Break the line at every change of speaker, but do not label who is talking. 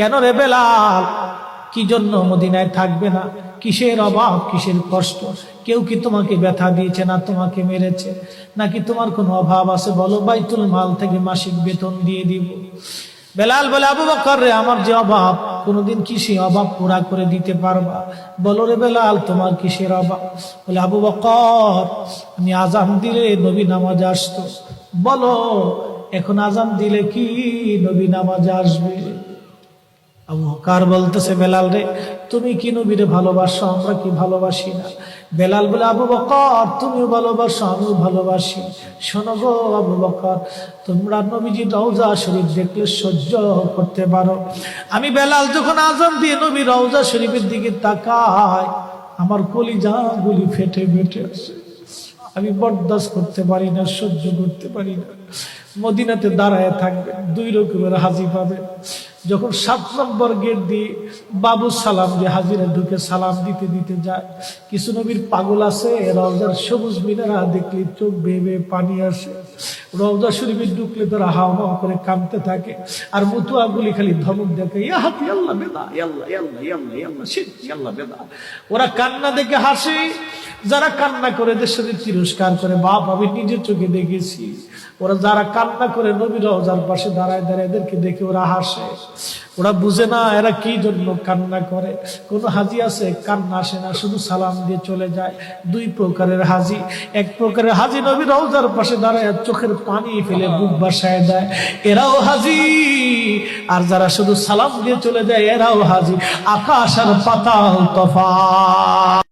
কেন রে বেলাল? কি জন্য মদিনায় থাকবে না? কিসের অভাব, কিসের কষ্ট? কেউ কি তোমাকে ব্যথা দিয়েছে না তোমাকে মেরেছে? নাকি তোমার কোনো অভাব আছে? বলো, বাইতুল মাল থেকে মাসিক বেতন দিয়ে দিব। বেলাল বলে, আবু বকর রে, আমার যে অভাব, কোনোদিন কি সে অভাব পুরা করে দিতে পারবা? বলো রে বেলাল, তোমার কিসের অভাব? বলে, আবু বকর, আমি আজান দিলে নবী নামাজ আসতো। বলো, এখন আজান দিলে কি নবী নামাজ আসবে? আবু বকর বলতেছে, বেলাল রে, তুমি কি নবীরে ভালোবাসো? আমরা কি ভালোবাসি না? বেলাল বলে, আবু বকর, তুমিও ভালোবাসো, আমিও ভালোবাসি। শোনো গো আবু বকর, তোমরা নবীজি রওজা শরীফ দেখলে সহ্য করতে পারো। আমি বেলাল যখন আজান দিয়ে নবী রওজা শরীফের দিকে তাকাই, আমার কলিজা গুলি ফেটে ফেটে আসে। আমি বরদাস্ত করতে পারি না, সহ্য করতে পারি না। মদিনাতে দাঁড়ায় থাকবে, দুই রকমের হাজি পাবে যখন সাত নম্বর গেট দিয়ে বাবু সালাম দিয়ে হাজিরা ঢুকে সালাম দিতে দিতে যায়। কিছু নবীর পাগল আছে, রওজার সবুজ মিনারা দেখলে চোখ বেয়ে পানি আসে। রওজা শরীফে ঢুকলে তারা হাও হাও করে কামতে থাকে। আর মুতুয়াগুলি খালি ধমক দেখে ইয়া হাতি, আল্লাহ বেদা ইয়াল্লাহ ইয়াল্লাহ ইয়াল্লাহ ইয়াল্লাহ শিট ইয়াল্লাহ বেদা। ওরা কান্না দেখে হাসে। যারা কান্না করে দেশের তিরস্কার করে, বাপ, আমি নিজের চোখে দেখেছি। ওরা যারা কান্না করে নবী রওজার পাশে দাঁড়ায় দাঁড়ায় এদেরকে দেখে ওরা হাসে। ওরা বুঝে না এরা কি জন্য কান্না করে। কোন হাজি আছে, কান্না আসে না, শুধু সালাম দিয়ে চলে যায়। দুই প্রকারের হাজি। এক প্রকারের হাজি নবী রওজার পাশে দাঁড়ায়, চোখের পানি ফেলে বুক বাসায় দেয়। এরাও হাজি। আর যারা শুধু সালাম দিয়ে চলে যায়, এরাও হাজি। আকাশ আর পাতাল তফা